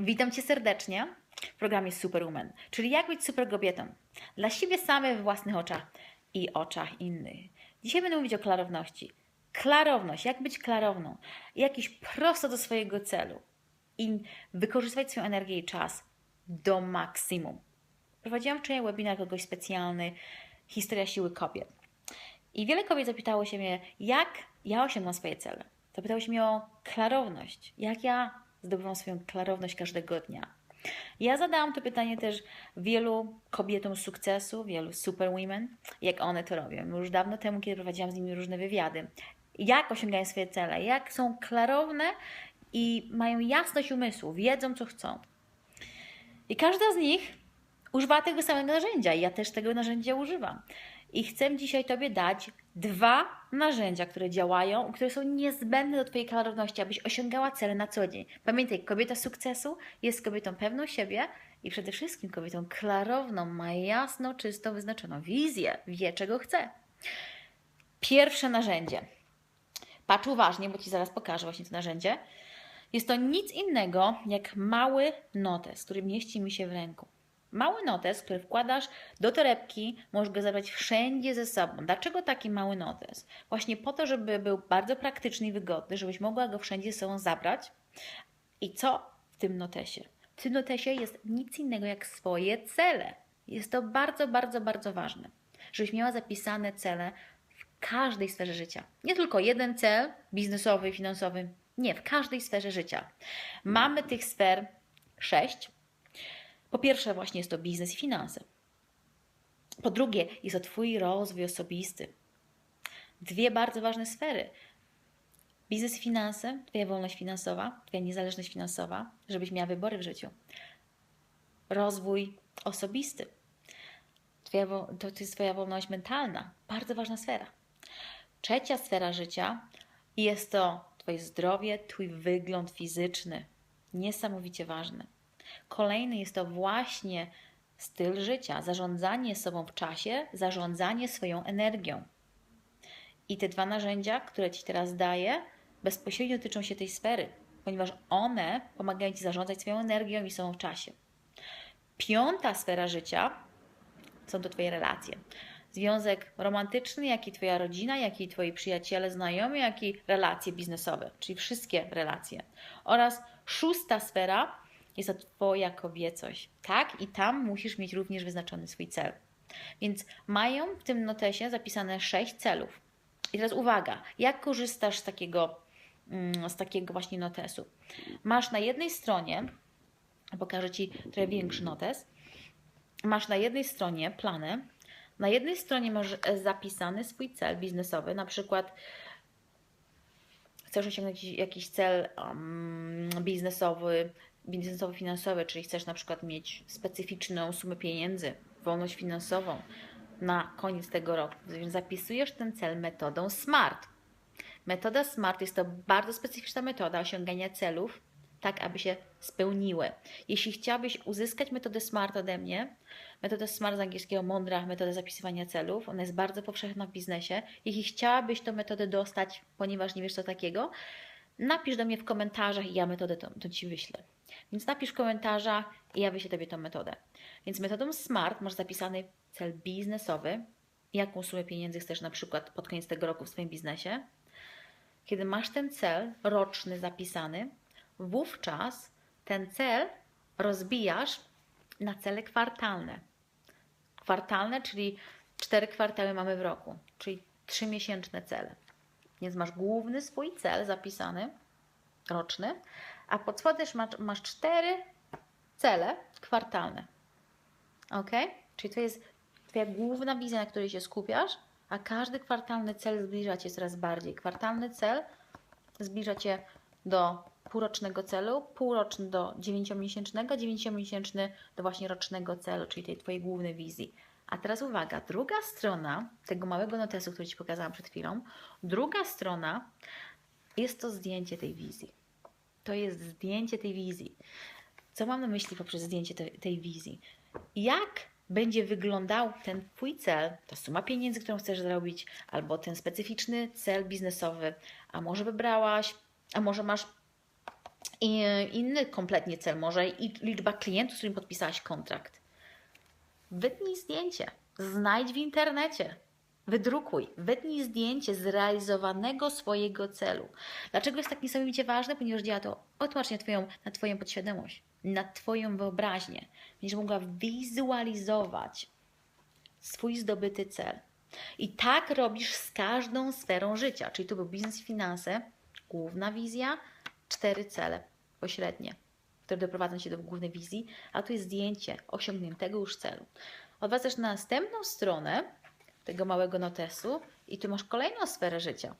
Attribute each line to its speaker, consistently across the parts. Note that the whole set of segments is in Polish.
Speaker 1: Witam Cię serdecznie w programie Superwoman, czyli jak być super kobietą dla siebie samej we własnych oczach i oczach innych. Dzisiaj będę mówić o klarowności. Klarowność, jak być klarowną, jak iść prosto do swojego celu i wykorzystywać swoją energię i czas do maksimum. Prowadziłam wczoraj webinar kogoś specjalny, historia siły kobiet. I wiele kobiet zapytało się mnie, jak ja osiągam swoje cele. Zapytało się mnie o klarowność, jak ja zdobywam swoją klarowność każdego dnia. Ja zadałam to pytanie też wielu kobietom sukcesu, wielu superwomen, jak one to robią. Już dawno temu, kiedy prowadziłam z nimi różne wywiady. Jak osiągają swoje cele, jak są klarowne i mają jasność umysłu, wiedzą co chcą. I każda z nich używa tego samego narzędzia. Ja też tego narzędzia używam. I chcę dzisiaj Tobie dać dwa narzędzia, które działają, które są niezbędne do Twojej klarowności, abyś osiągała cele na co dzień. Pamiętaj, kobieta sukcesu jest kobietą pewną siebie i przede wszystkim kobietą klarowną, ma jasno, czysto wyznaczoną wizję, wie czego chce. Pierwsze narzędzie. Patrz uważnie, bo Ci zaraz pokażę właśnie to narzędzie. Jest to nic innego jak mały notes, który mieści mi się w ręku. Mały notes, który wkładasz do torebki, możesz go zabrać wszędzie ze sobą. Dlaczego taki mały notes? Właśnie po to, żeby był bardzo praktyczny i wygodny, żebyś mogła go wszędzie ze sobą zabrać. I co w tym notesie? W tym notesie jest nic innego jak swoje cele. Jest to bardzo, bardzo, bardzo ważne, żebyś miała zapisane cele w każdej sferze życia. Nie tylko jeden cel biznesowy, finansowy. Nie, w każdej sferze życia. Mamy tych sfer sześć po pierwsze, właśnie jest to biznes i finanse. Po drugie, jest to Twój rozwój osobisty. Dwie bardzo ważne sfery. Biznes i finanse, Twoja wolność finansowa, Twoja niezależność finansowa, żebyś miała wybory w życiu. Rozwój osobisty. Twoja, to jest Twoja wolność mentalna, bardzo ważna sfera. Trzecia sfera życia jest to Twoje zdrowie, Twój wygląd fizyczny. Niesamowicie ważny. Kolejny jest to właśnie styl życia, zarządzanie sobą w czasie, zarządzanie swoją energią. I te dwa narzędzia, które Ci teraz daję, bezpośrednio tyczą się tej sfery, ponieważ one pomagają Ci zarządzać swoją energią i sobą w czasie. Piąta sfera życia są to Twoje relacje. Związek romantyczny, jak i Twoja rodzina, jak i Twoi przyjaciele, znajomi, jak i relacje biznesowe, czyli wszystkie relacje. Oraz szósta sfera jest to Twoja kobiecość, tak? I tam musisz mieć również wyznaczony swój cel. Więc mają w tym notesie zapisane sześć celów. I teraz uwaga, jak korzystasz z takiego, mm, z takiego właśnie notesu? Masz na jednej stronie, pokażę Ci trochę większy notes, masz na jednej stronie plany, na jednej stronie masz zapisany swój cel biznesowy, na przykład chcesz osiągnąć jakiś cel um, biznesowy, biznesowo-finansowe, czyli chcesz na przykład mieć specyficzną sumę pieniędzy, wolność finansową na koniec tego roku, więc zapisujesz ten cel metodą SMART. Metoda SMART jest to bardzo specyficzna metoda osiągania celów, tak aby się spełniły. Jeśli chciałabyś uzyskać metodę SMART ode mnie, metoda SMART z angielskiego mądra metoda zapisywania celów, ona jest bardzo powszechna w biznesie. Jeśli chciałabyś tę metodę dostać, ponieważ nie wiesz co takiego, napisz do mnie w komentarzach i ja metodę to, to Ci wyślę. Więc napisz w komentarzach i ja Tobie tą metodę. Więc metodą SMART masz zapisany cel biznesowy, jaką sumę pieniędzy chcesz na przykład pod koniec tego roku w swoim biznesie. Kiedy masz ten cel roczny zapisany, wówczas ten cel rozbijasz na cele kwartalne. Kwartalne, czyli cztery kwartały mamy w roku, czyli trzymiesięczne cele. Więc masz główny swój cel zapisany, roczny, a pod spodem masz, masz cztery cele kwartalne. Ok? Czyli to jest Twoja główna wizja, na której się skupiasz, a każdy kwartalny cel zbliża Cię coraz bardziej. Kwartalny cel zbliża Cię do półrocznego celu, półroczny do dziewięciomiesięcznego, dziewięciomiesięczny do właśnie rocznego celu, czyli tej Twojej głównej wizji. A teraz uwaga, druga strona tego małego notesu, który Ci pokazałam przed chwilą, druga strona jest to zdjęcie tej wizji to jest zdjęcie tej wizji. Co mam na myśli poprzez zdjęcie te, tej wizji? Jak będzie wyglądał ten Twój cel, ta suma pieniędzy, którą chcesz zrobić, albo ten specyficzny cel biznesowy, a może wybrałaś, a może masz inny kompletnie cel może i liczba klientów, z którymi podpisałaś kontrakt. Wytnij zdjęcie, znajdź w internecie, wydrukuj, wytnij zdjęcie zrealizowanego swojego celu. Dlaczego jest tak niesamowicie ważne? Ponieważ działa to na twoją, na Twoją podświadomość, na Twoją wyobraźnię. Będziesz mogła wizualizować swój zdobyty cel. I tak robisz z każdą sferą życia. Czyli tu był biznes finanse, główna wizja, cztery cele pośrednie, które doprowadzą Cię do głównej wizji, a tu jest zdjęcie osiągniętego już celu. Odwracasz na następną stronę tego małego notesu i tu masz kolejną sferę życia.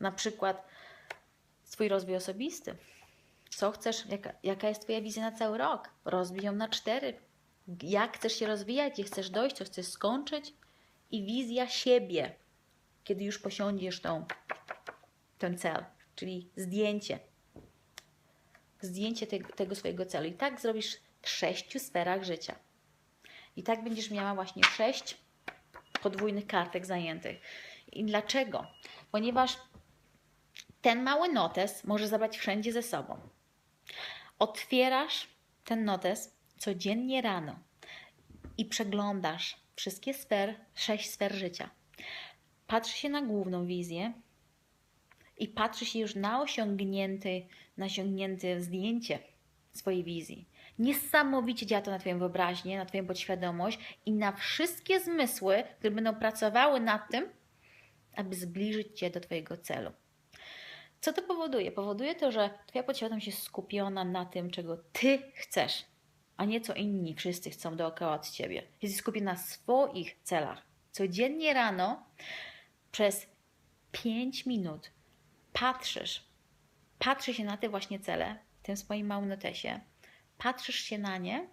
Speaker 1: Na przykład swój rozwój osobisty. Co chcesz, jaka, jaka jest Twoja wizja na cały rok? Rozbij ją na cztery. Jak chcesz się rozwijać, gdzie chcesz dojść, co chcesz skończyć? I wizja siebie, kiedy już posiądziesz tą, ten cel, czyli zdjęcie. Zdjęcie tego, tego swojego celu. I tak zrobisz w sześciu sferach życia. I tak będziesz miała właśnie sześć podwójnych kartek zajętych. I dlaczego? Ponieważ ten mały notes możesz zabrać wszędzie ze sobą. Otwierasz ten notes codziennie rano i przeglądasz wszystkie sfer, sześć sfer życia. Patrzy się na główną wizję i patrzy się już na osiągnięty, na osiągnięte zdjęcie swojej wizji. Niesamowicie działa to na Twoją wyobraźnię, na Twoją podświadomość i na wszystkie zmysły, które będą pracowały nad tym, aby zbliżyć Cię do Twojego celu. Co to powoduje? Powoduje to, że Twoja podświadomość jest skupiona na tym, czego Ty chcesz, a nie co inni wszyscy chcą dookoła od Ciebie. Jest skupiona na swoich celach. Codziennie rano przez 5 minut patrzysz, patrzy się na te właśnie cele w tym swoim małym notesie, patrzysz się na nie,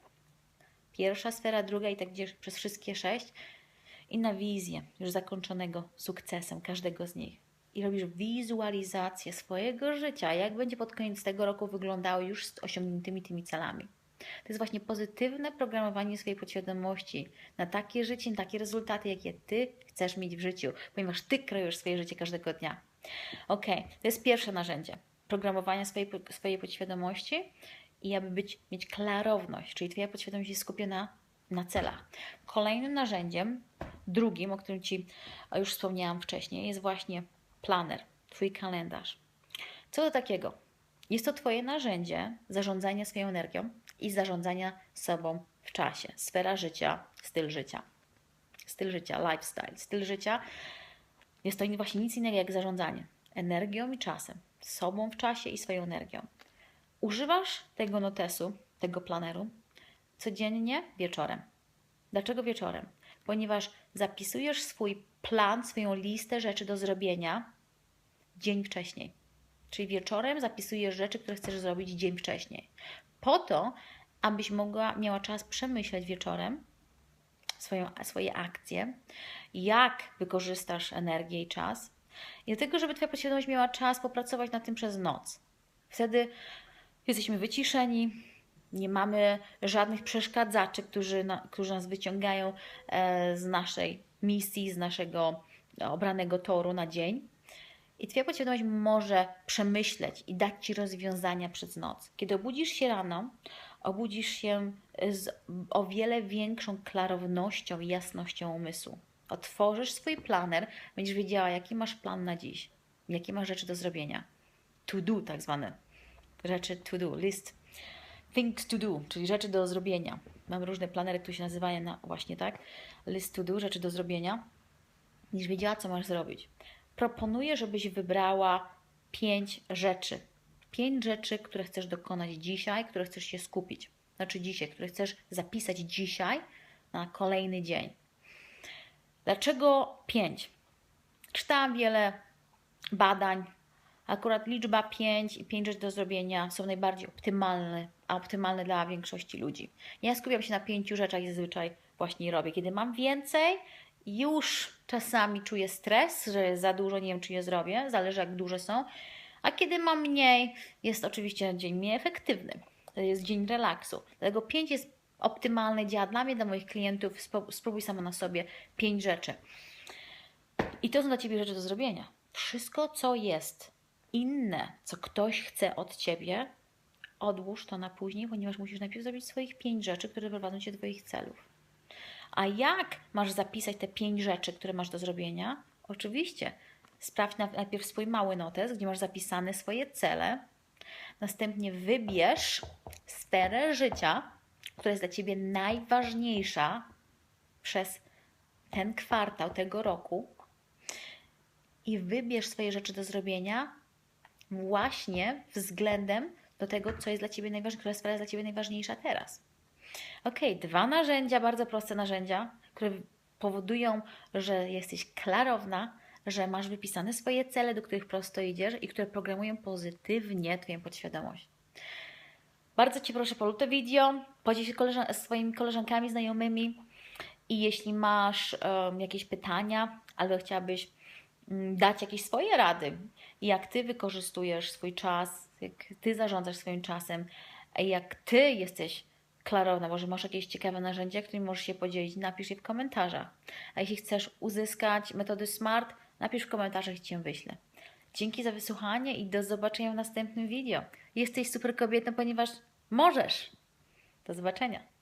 Speaker 1: pierwsza sfera, druga i tak gdzieś przez wszystkie sześć i na wizję już zakończonego sukcesem każdego z nich. I robisz wizualizację swojego życia, jak będzie pod koniec tego roku wyglądało już z osiągniętymi tymi celami. To jest właśnie pozytywne programowanie swojej podświadomości na takie życie, na takie rezultaty, jakie Ty chcesz mieć w życiu, ponieważ Ty kreujesz swoje życie każdego dnia. Ok, to jest pierwsze narzędzie programowania swojej, swojej podświadomości i aby być, mieć klarowność, czyli Twoja podświadomość jest skupiona na celach. Kolejnym narzędziem, drugim, o którym Ci już wspomniałam wcześniej, jest właśnie planer, Twój kalendarz. Co to takiego? Jest to Twoje narzędzie zarządzania swoją energią i zarządzania sobą w czasie. Sfera życia, styl życia. Styl życia, lifestyle. Styl życia jest to właśnie nic innego jak zarządzanie energią i czasem. Sobą w czasie i swoją energią. Używasz tego notesu, tego planeru codziennie wieczorem. Dlaczego wieczorem? Ponieważ zapisujesz swój plan, swoją listę rzeczy do zrobienia dzień wcześniej. Czyli wieczorem zapisujesz rzeczy, które chcesz zrobić dzień wcześniej. Po to, abyś mogła, miała czas przemyśleć wieczorem swoją, swoje akcje, jak wykorzystasz energię i czas, i do tego, żeby Twoja podświadomość miała czas popracować nad tym przez noc. Wtedy jesteśmy wyciszeni, nie mamy żadnych przeszkadzaczy, którzy, na, którzy nas wyciągają e, z naszej misji, z naszego obranego toru na dzień. I Twoja podświadomość może przemyśleć i dać Ci rozwiązania przez noc. Kiedy obudzisz się rano, obudzisz się z o wiele większą klarownością i jasnością umysłu. Otworzysz swój planer, będziesz wiedziała, jaki masz plan na dziś, jakie masz rzeczy do zrobienia. To do, tak zwane rzeczy to do, list things to do, czyli rzeczy do zrobienia. Mam różne planery, które się nazywają na, właśnie tak, list to do, rzeczy do zrobienia. Będziesz wiedziała, co masz zrobić. Proponuję, żebyś wybrała pięć rzeczy. Pięć rzeczy, które chcesz dokonać dzisiaj, które chcesz się skupić. Znaczy dzisiaj, które chcesz zapisać dzisiaj na kolejny dzień. Dlaczego 5? Czytałam wiele badań. Akurat liczba 5 i 5 rzeczy do zrobienia są najbardziej optymalne, a optymalne dla większości ludzi. Ja skupiam się na pięciu rzeczach i zazwyczaj właśnie robię. Kiedy mam więcej, już czasami czuję stres, że za dużo nie wiem, czy je zrobię, zależy jak duże są. A kiedy mam mniej, jest oczywiście dzień mniej efektywny. To jest dzień relaksu. Dlatego 5 jest optymalny działa dla mnie, dla moich klientów. Spróbuj sama na sobie pięć rzeczy. I to są dla Ciebie rzeczy do zrobienia. Wszystko, co jest inne, co ktoś chce od ciebie, odłóż to na później, ponieważ musisz najpierw zrobić swoich pięć rzeczy, które prowadzą cię do Twoich celów. A jak masz zapisać te pięć rzeczy, które masz do zrobienia? Oczywiście, sprawdź na- najpierw swój mały notes, gdzie masz zapisane swoje cele. Następnie wybierz sferę życia, która jest dla Ciebie najważniejsza przez ten kwartał tego roku i wybierz swoje rzeczy do zrobienia właśnie względem do tego, co jest dla Ciebie najważniejsze, która sfera jest dla Ciebie najważniejsza teraz. Ok, dwa narzędzia, bardzo proste narzędzia, które powodują, że jesteś klarowna, że masz wypisane swoje cele, do których prosto idziesz i które programują pozytywnie Twoją podświadomość. Bardzo Cię proszę, polub to video, podziel się koleżan- swoimi koleżankami, znajomymi i jeśli masz em, jakieś pytania albo chciałabyś mm, dać jakieś swoje rady, jak Ty wykorzystujesz swój czas, jak Ty zarządzasz swoim czasem, jak Ty jesteś klarowna, może masz jakieś ciekawe narzędzia, którymi możesz się podzielić, napisz je w komentarzach. A jeśli chcesz uzyskać metody SMART, napisz w komentarzach i Cię wyślę. Dzięki za wysłuchanie i do zobaczenia w następnym video. Jesteś super kobietą, ponieważ możesz. Do zobaczenia.